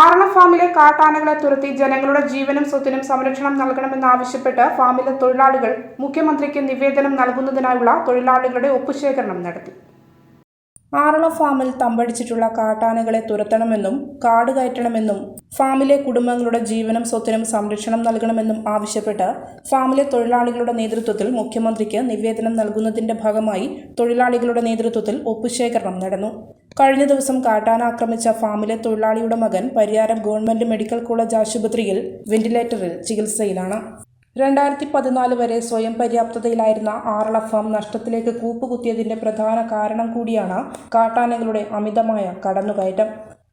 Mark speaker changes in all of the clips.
Speaker 1: ആറള ഫാമിലെ കാട്ടാനകളെ തുരത്തി ജനങ്ങളുടെ ജീവനും സ്വത്തിനും സംരക്ഷണം നൽകണമെന്നാവശ്യപ്പെട്ട് ഫാമിലെ തൊഴിലാളികൾ മുഖ്യമന്ത്രിക്ക് നിവേദനം നൽകുന്നതിനായുള്ള തൊഴിലാളികളുടെ ഒപ്പുശേഖരണം നടത്തി. ആറള ഫാമിൽ തമ്പടിച്ചിട്ടുള്ള കാട്ടാനകളെ തുരത്തണമെന്നും കാട് കയറ്റണമെന്നും ഫാമിലെ കുടുംബങ്ങളുടെ ജീവനും സ്വത്തിനും സംരക്ഷണം നൽകണമെന്നും ആവശ്യപ്പെട്ട് ഫാമിലെ തൊഴിലാളികളുടെ നേതൃത്വത്തിൽ മുഖ്യമന്ത്രിക്ക് നിവേദനം നൽകുന്നതിന്റെ ഭാഗമായി തൊഴിലാളികളുടെ നേതൃത്വത്തിൽ ഒപ്പുശേഖരണം നടന്നു. കഴിഞ്ഞ ദിവസം കാട്ടാന ആക്രമിച്ച ഫാമിലെ തൊഴിലാളിയുടെ മകൻ പരിയാരം ഗവൺമെന്റ് മെഡിക്കൽ കോളേജ് ആശുപത്രിയിൽ വെന്റിലേറ്ററിൽ ചികിത്സയിലാണ്. രണ്ടായിരത്തി പതിനാല് വരെ സ്വയം പര്യാപ്തതയിലായിരുന്ന ആറള ഫാം നഷ്ടത്തിലേക്ക് കൂപ്പുകുത്തിയതിന്റെ പ്രധാന കാരണം കൂടിയാണ് കാട്ടാനകളുടെ അമിതമായ കടന്നുകയറ്റം.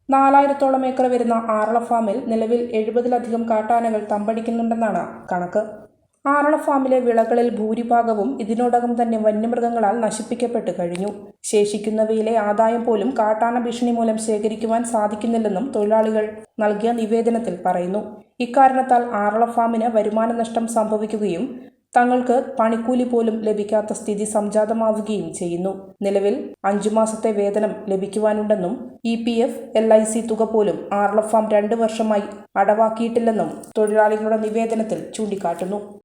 Speaker 1: നാലായിരത്തോളം ഏക്കർ വരുന്ന ആറള ഫാമിൽ നിലവിൽ എഴുപതിലധികം കാട്ടാനകൾ തമ്പടിക്കുന്നുണ്ടെന്നാണ് കണക്ക്. ആറള ഫാമിലെ വിളകളിൽ ഭൂരിഭാഗവും ഇതിനോടകം തന്നെ വന്യമൃഗങ്ങളാൽ നശിപ്പിക്കപ്പെട്ടു കഴിഞ്ഞു. ശേഷിക്കുന്നവയിലെ ആദായം പോലും കാട്ടാന ഭീഷണി മൂലം ശേഖരിക്കുവാൻ സാധിക്കുന്നില്ലെന്നും തൊഴിലാളികൾ നൽകിയ നിവേദനത്തിൽ പറയുന്നു. ഇക്കാരണത്താൽ ആറള ഫാമിന് വരുമാന നഷ്ടം സംഭവിക്കുകയും തങ്ങൾക്ക് പണിക്കൂലി പോലും ലഭിക്കാത്ത സ്ഥിതി സംജാതമാവുകയും ചെയ്യുന്നു. നിലവിൽ അഞ്ചു മാസത്തെ വേതനം ലഭിക്കുവാനുണ്ടെന്നും E P F L I C തുക പോലും ആർള ഫാം രണ്ട് വർഷമായി അടവാക്കിയിട്ടില്ലെന്നും തൊഴിലാളികളുടെ നിവേദനത്തിൽ ചൂണ്ടിക്കാട്ടുന്നു.